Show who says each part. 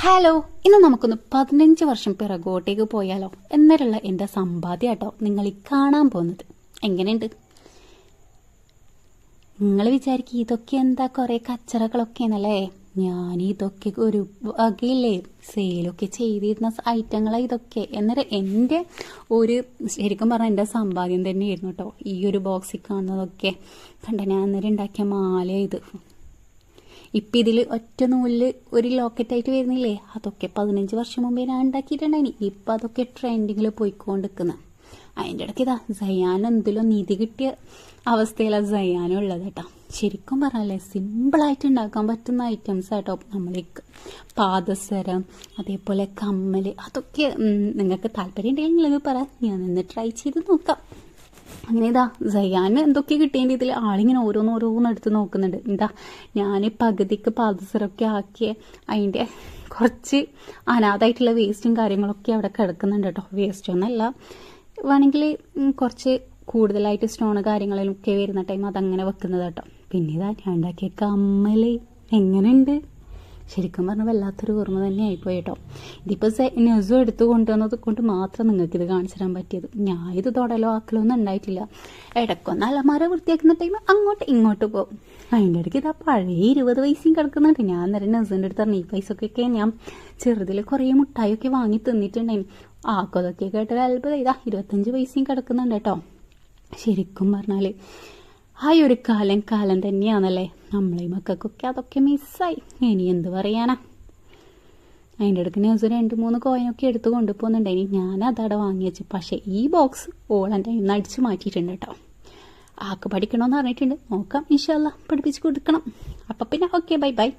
Speaker 1: Hello ഇന്ന് നമുക്കൊന്ന് പതിനഞ്ച് വർഷം പിറകോട്ടേക്ക് പോയാലോ? എന്നേരമുള്ള എന്റെ സമ്പാദ്യ കേട്ടോ നിങ്ങൾ ഈ കാണാൻ പോകുന്നത്. എങ്ങനെയുണ്ട്? നിങ്ങൾ വിചാരിക്കും ഇതൊക്കെ എന്താ കുറേ കച്ചറകളൊക്കെയാണല്ലേ? ഞാൻ ഇതൊക്കെ ഒരു വകയില്ലേ? സെയിലൊക്കെ ചെയ്തിരുന്ന ഐറ്റങ്ങളാണ് ഇതൊക്കെ. എന്നൊരു എന്റെ ഒരു ശരിക്കും പറഞ്ഞാൽ എന്റെ സമ്പാദ്യം തന്നെയായിരുന്നു കേട്ടോ ഈ ഒരു ബോക്സിൽ കാണുന്നതൊക്കെ. കണ്ട ഞാൻ അന്നേരം ഉണ്ടാക്കിയ മാല ഇത്. ഇപ്പം ഇതിൽ ഒറ്റ നൂലിൽ ഒരു ലോക്കറ്റായിട്ട് വരുന്നില്ലേ? അതൊക്കെ പതിനഞ്ച് വർഷം മുമ്പേ ഞാൻ ഉണ്ടാക്കിയിട്ടുണ്ടായിനി. ഇപ്പം അതൊക്കെ ട്രെൻഡിങ്ങിൽ പോയിക്കൊണ്ടിരിക്കുന്നത് അതിന്റെ ഇടയ്ക്ക് ഇതാ സയാൻ എന്തിലോ നീതി കിട്ടിയ അവസ്ഥയിലാണ് സയാനും ഉള്ളത് കേട്ടോ. ശരിക്കും സിമ്പിൾ സിമ്പിളായിട്ട് ഉണ്ടാക്കാൻ പറ്റുന്ന ഐറ്റംസ് ആട്ടോ. നമ്മൾ ഈ പാദസരം അതേപോലെ കമ്മൽ അതൊക്കെ നിങ്ങൾക്ക് താല്പര്യം ഉണ്ടെങ്കിൽ നിങ്ങൾ പറ. ഞാൻ ഒന്ന് ട്രൈ ചെയ്ത് നോക്കാം. അങ്ങനെ ഇതാ സയാന് എന്തൊക്കെ കിട്ടിയതിന്റെ ഇതിൽ ആളിങ്ങനെ ഓരോന്ന് ഓരോന്ന് എടുത്ത് നോക്കുന്നുണ്ട്. എന്താ ഞാൻ പകുതിക്ക് പാദസരമൊക്കെ ആക്കിയ അതിന്റെ കുറച്ച് അനാഥായിട്ടുള്ള വേസ്റ്റും കാര്യങ്ങളൊക്കെ അവിടെ കിടക്കുന്നുണ്ട് കേട്ടോ. വേസ്റ്റ് ഒന്നല്ല വേണമെങ്കിൽ കുറച്ച് കൂടുതലായിട്ട് സ്റ്റോൺ കാര്യങ്ങളിലൊക്കെ വരുന്ന ടൈം അതങ്ങനെ വെക്കുന്നത് കേട്ടോ പിന്നെ ഇതാ ഞാൻ ഉണ്ടാക്കിയ കമ്മൽ എങ്ങനെയുണ്ട്? ശരിക്കും പറഞ്ഞാൽ വല്ലാത്തൊരു ഓർമ്മ തന്നെ ആയിപ്പോയി കേട്ടോ ഇതിപ്പോൾ നെസു എടുത്തു കൊണ്ടുവന്നത് കൊണ്ട് മാത്രം നിങ്ങൾക്ക് ഇത് കാണിച്ചു തരാൻ പറ്റിയത്. ഞാൻ ഇത് തൊടലോ ആക്കലോ ഒന്നും ഉണ്ടായിട്ടില്ല. ഇടയ്ക്കൊന്ന് അലമാര വൃത്തിയാക്കുന്ന ടൈം അങ്ങോട്ട് ഇങ്ങോട്ട് പോകും. അതിന്റെ ഇടയ്ക്ക് ഇതാ പഴയ ഇരുപത് പൈസയും കിടക്കുന്നുണ്ട്. ഞാൻ നേരം നെസുവിന്റെ അടുത്ത് പറഞ്ഞു ഈ പൈസക്കൊക്കെ ഞാൻ ചെറുതിൽ കുറേ മുട്ടായൊക്കെ വാങ്ങി തിന്നിട്ടുണ്ടായിരുന്നു ആക്കതൊക്കെ കേട്ടൊരു അത്ഭുതം. ഇതാ ഇരുപത്തഞ്ച് പൈസയും കിടക്കുന്നുണ്ട് കേട്ടോ. ശരിക്കും പറഞ്ഞാൽ ആ ഒരു കാലം കാലം തന്നെയാണല്ലേ? നമ്മളെ മക്കൾക്കൊക്കെ അതൊക്കെ മിസ്സായി ഇനി എന്ത് പറയാനാ? അതിന്റെ ഇടയ്ക്ക് ന്യൂസ് രണ്ട് മൂന്ന് കോയിനൊക്കെ എടുത്ത് കൊണ്ടുപോകുന്നുണ്ടായിനി ഞാൻ അതവിടെ വാങ്ങി പക്ഷേ ഈ ബോക്സ് ഓളന്റെ ഇന്ന് അടിച്ച് മാറ്റിയിട്ടുണ്ട് കേട്ടോ. ആക്ക് പഠിക്കണമെന്ന് പറഞ്ഞിട്ടുണ്ട് നോക്കാം. ഇൻഷല്ല പഠിപ്പിച്ച് കൊടുക്കണം. അപ്പം പിന്നെ ഓക്കെ ബൈ ബൈ